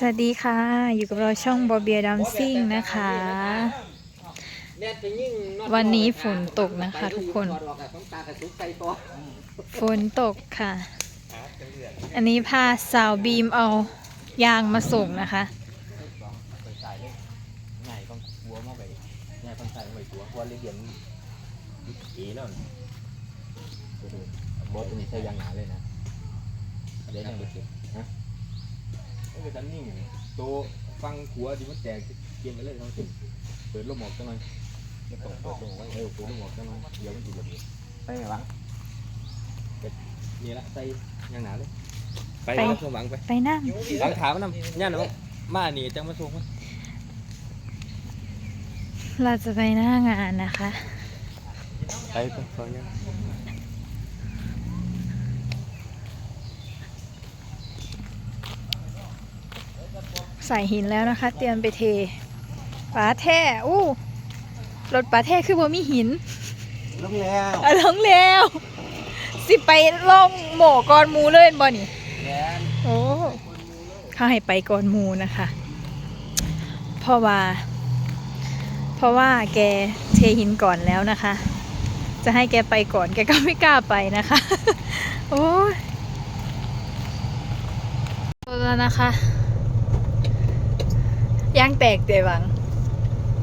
สวัสดีค่ะ อยู่กับเราช่องบอเบียดัมซิ่งนะคะ วันนี้ฝนตกนะคะทุกคน ฝนตกค่ะ อันนี้พาสาวบีมเอายางมาส่งนะคะง่ายต้องบัวมากไปง่ายต้องใส่ไม่กลัวเพราะเรียนเอ๋แล้วบอสมีใช้ยางหนาเลยนะเดี๋ยวยังไปเก็บฮะ ม่เป็นตันนิ่งตัวฟังขัวที่มันแตกเกมไปเลยต้องเก็บเปิดลมหมอกจังหน่อยไม่ต้องเปิดลมไว้เออเปิดลมหมอกจังหน่อยเดี๋ยวมันติดระเบียบไปไหมวังนี่ละใส่ยางหนาเลยไปไปสมหวังไปไปนั่งหลังถามมันนำย่านนะมาหนีจังมาส่งมันเราจะไปหน้างานนะคะ ไปไปฟังยัง ใส่หินแล้วนะคะ เตรียมไปเทปลาแท่อู้รถปลาแท่คือบ่มีหินลงแล้วอะลงแล้ว สิไปล่องหมอก่อนหมูเลยบ่นี่แดนโอ้เขาให้ไปก่อนหมูนะคะ เพราะว่า เพราะว่าแกเทหินก่อนแล้วนะคะ จะให้แกไปก่อนแกก็ไม่กล้าไปนะคะ โอ้ยแล้วนะคะ ยางแตกเดหวัง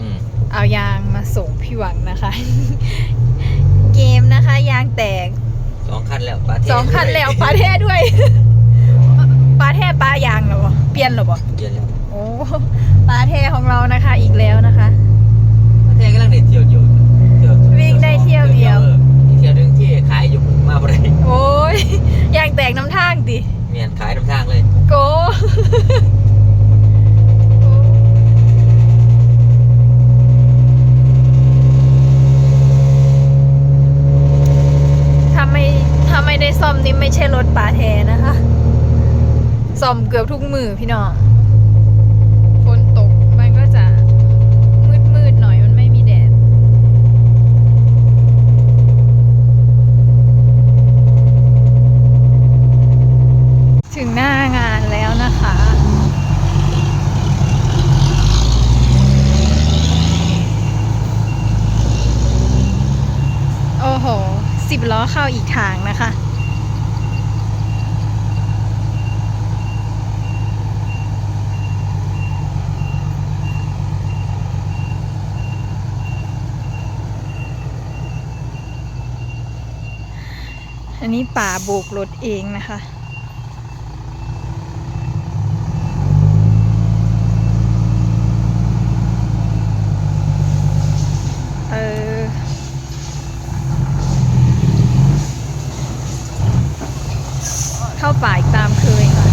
อืมเอายางมาส่งพี่หวังนะคะ เกมนะคะยางแตกสองคันแล้วปาเทสองคันแล้วปลาแท้ด้วยปลาแท้ปลายางเหรอวะเปลี่ยนเหรอวะเย็นแล้ว โอ้ปลาแท้ของเรานะคะอีกแล้วนะคะ ปาเทกำลังเด็ดเที่ยวอยู่เที่ยว วิ่งได้เที่ยวเดียว ออมีเที่ยวหนึงที่ขายอยู่มาบ่ได้ โอ้ยยางแตกน้ำทางดิ เมียนขายน้ำทางเลย โก ถ้าไม่ถ้าไม่ได้ซ่อมนี่ไม่ใช่รถป่าแทนะคะซ่อ มเกือบทุกมือพี่น้องฝนตกมันก็จะมืดมืดๆหน่อยมันไม่มีแดด ถึงหน้างานแล้วนะคะ โอ้โหสิบล้อเข้าอีกทางนะคะ อันนี้ป่าโบกรถเองนะคะ เออ เข้าป่าอีกตามเคยค่ะ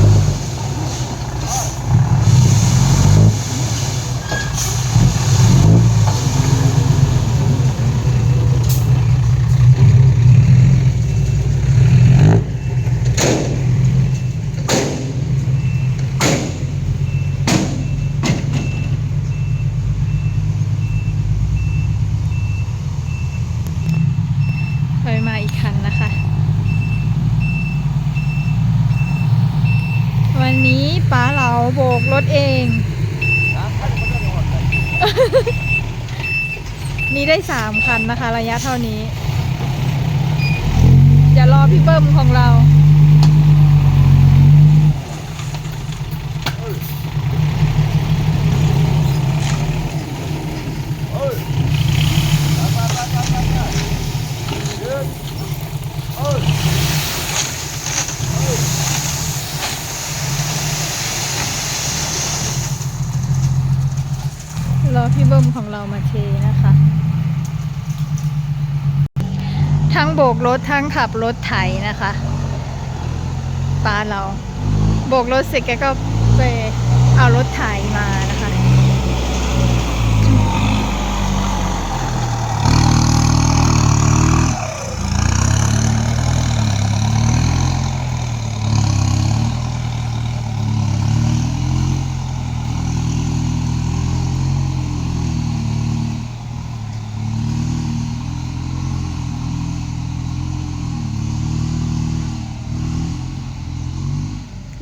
เคยมาอีกคันนะคะ วันนี้ ป้าเหลาโบกรถเอง นี่ได้สามคันนะคะ ระยะเท่านี้ อย่ารอพี่เบิ้มของเรา ส้มของเรามาเทนะคะ ทั้งโบกรถทั้งขับรถไถนะคะป้าเรา โบกรถเสร็จแกก็ไปเอารถไถมานะคะ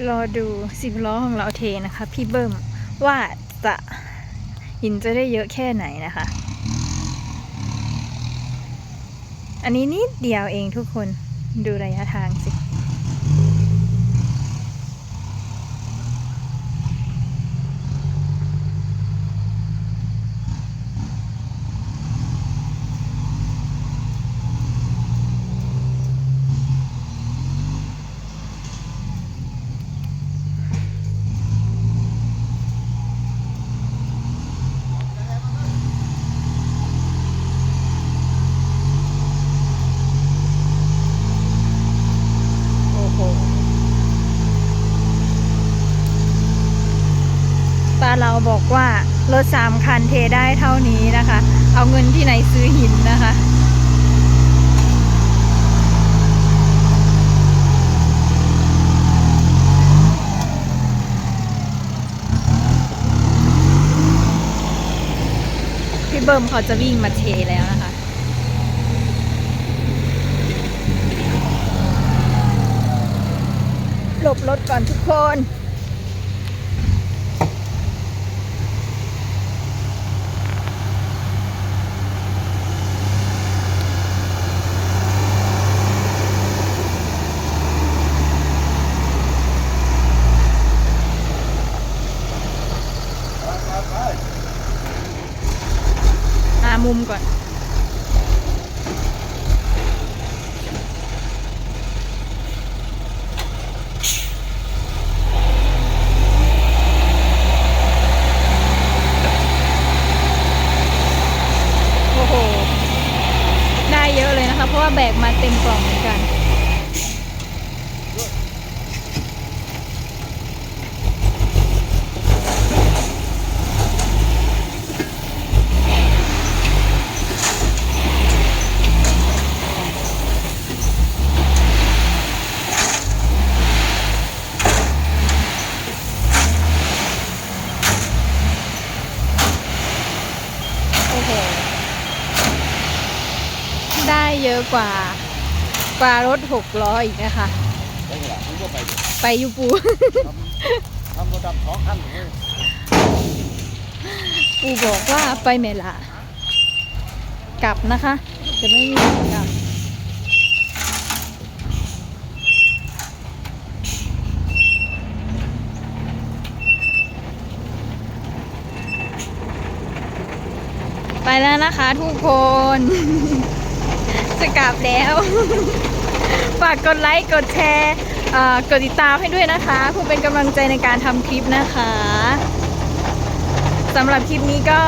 รอดูสิบล้อของเราเทนะคะ พี่เบิ้มว่าจะหินจะได้เยอะแค่ไหนนะคะ อันนี้นิดเดียวเองทุกคนดูระยะทางสิ โอ้โหตา เราบอกว่ารถสามคันเทได้เท่านี้นะคะ เอาเงินที่ไหนซื้อหินนะคะพี่เบิร์มเขาจะวิ่งมาเทแล้วนะคะหลบรถก่อนทุกคน มุมก่อน โอ้โห ได้เยอะเลยนะคะ เพราะว่าแบกมาเต็มกล่องเหมือนกัน โอ้โห ได้เยอะกว่ากว่ารถหกล้ออีกนะคะ ได้ไงล่ะมันก็ไปไปยูปู ทำรถดำสองคันเลยปูบอกว่าไปเมลากลับนะคะ จะไม่มีกลับ ไปแล้วนะคะทุกคน จะกลับแล้ว ฝากกดไลค์กดแชร์กดติดตามให้ด้วยนะคะเพื่อเป็นกำลังใจในการทำคลิปนะคะสำหรับคลิปนี้ก็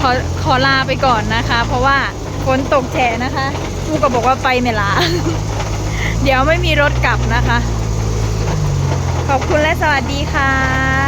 ขอขอลาไปก่อนนะคะ เพราะว่าฝนตกแฉะนะคะลูกก็บอกว่าไปไม่ลา เดี๋ยวไม่มีรถกลับนะคะ ขอบคุณและสวัสดีค่ะ